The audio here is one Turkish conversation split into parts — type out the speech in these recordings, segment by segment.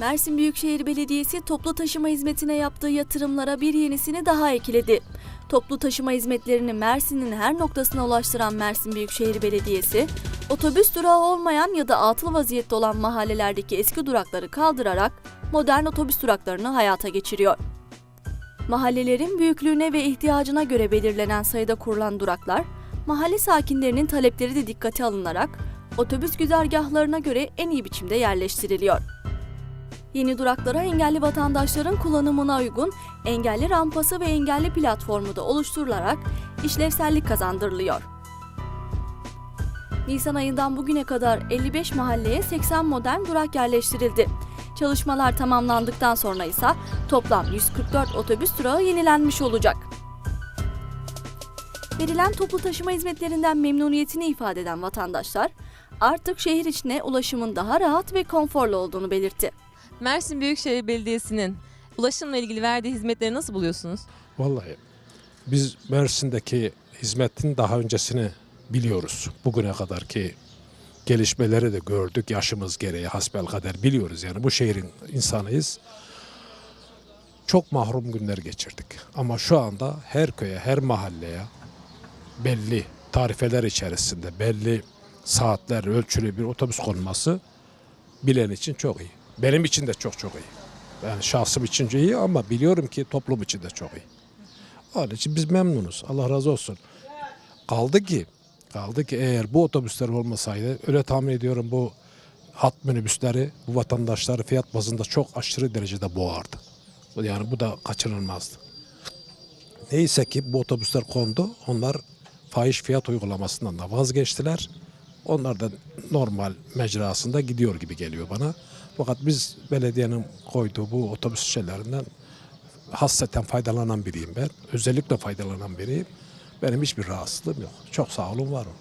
Mersin Büyükşehir Belediyesi toplu taşıma hizmetine yaptığı yatırımlara bir yenisini daha ekledi. Toplu taşıma hizmetlerini Mersin'in her noktasına ulaştıran Mersin Büyükşehir Belediyesi, otobüs durağı olmayan ya da atıl vaziyette olan mahallelerdeki eski durakları kaldırarak modern otobüs duraklarını hayata geçiriyor. Mahallelerin büyüklüğüne ve ihtiyacına göre belirlenen sayıda kurulan duraklar, mahalle sakinlerinin talepleri de dikkate alınarak otobüs güzergahlarına göre en iyi biçimde yerleştiriliyor. Yeni duraklara engelli vatandaşların kullanımına uygun engelli rampası ve engelli platformu da oluşturularak işlevsellik kazandırılıyor. Nisan ayından bugüne kadar 55 mahalleye 80 modern durak yerleştirildi. Çalışmalar tamamlandıktan sonra ise toplam 144 otobüs durağı yenilenmiş olacak. Verilen toplu taşıma hizmetlerinden memnuniyetini ifade eden vatandaşlar artık şehir içine ulaşımın daha rahat ve konforlu olduğunu belirtti. Mersin Büyükşehir Belediyesi'nin ulaşımla ilgili verdiği hizmetleri nasıl buluyorsunuz? Vallahi biz Mersin'deki hizmetin daha öncesini biliyoruz. Bugüne kadarki gelişmeleri de gördük. Yaşımız gereği hasbelkader biliyoruz. Yani bu şehrin insanıyız. Çok mahrum günler geçirdik. Ama şu anda her köye, her mahalleye belli tarifeler içerisinde belli saatler ölçülü bir otobüs konması bilen için çok iyi. Benim için de çok çok iyi. Yani şahsım için iyi ama biliyorum ki toplum için de çok iyi. Onun için biz memnunuz. Allah razı olsun. Kaldı ki, kaldı ki eğer bu otobüsler olmasaydı öyle tahmin ediyorum bu hat minibüsleri bu vatandaşları fiyat bazında çok aşırı derecede boğardı. Yani bu da kaçınılmazdı. Neyse ki bu otobüsler kondu. Onlar fahiş fiyat uygulamasından da vazgeçtiler. Onlar da normal mecrasında gidiyor gibi geliyor bana. Fakat biz belediyenin koyduğu bu otobüs şeylerinden hasreten faydalanan biriyim ben. Özellikle faydalanan biriyim. Benim hiçbir rahatsızlığım yok. Çok sağ olun, var olun.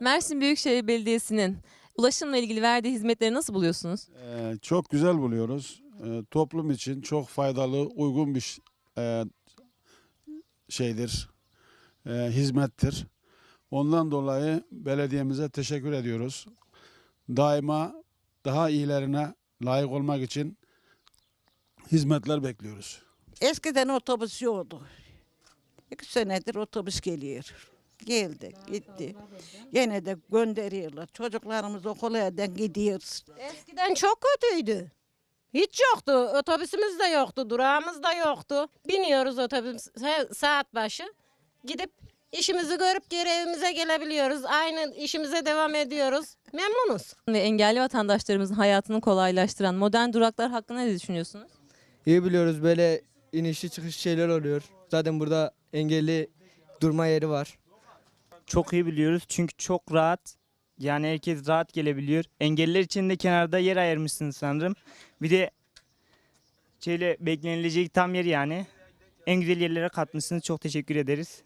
Mersin Büyükşehir Belediyesi'nin ulaşımla ilgili verdiği hizmetleri nasıl buluyorsunuz? Ee, çok güzel buluyoruz. Ee, toplum için çok faydalı, uygun bir e, şeydir, e, hizmettir. Ondan dolayı belediyemize teşekkür ediyoruz. Daima daha iyilerine layık olmak için hizmetler bekliyoruz. Eskiden otobüs yoktu. İki senedir otobüs geliyor. Geldi, gitti. Yine de gönderiyorlar. Çocuklarımız okula eden gidiyoruz. Eskiden çok kötüydü. Hiç yoktu. Otobüsümüz de yoktu. Durağımız da yoktu. Biniyoruz otobüs saat başı. Gidip işimizi görüp geri evimize gelebiliyoruz. Aynı işimize devam ediyoruz. Memnunuz. Ve engelli vatandaşlarımızın hayatını kolaylaştıran modern duraklar hakkında ne düşünüyorsunuz? İyi biliyoruz böyle inişli çıkış şeyler oluyor. Zaten burada engelli durma yeri var. Çok iyi biliyoruz çünkü çok rahat. Yani herkes rahat gelebiliyor. Engelliler için de kenarda yer ayırmışsınız sanırım. Bir de şöyle beklenilecek tam yer yani. En güzel yerlere katmışsınız. Çok teşekkür ederiz.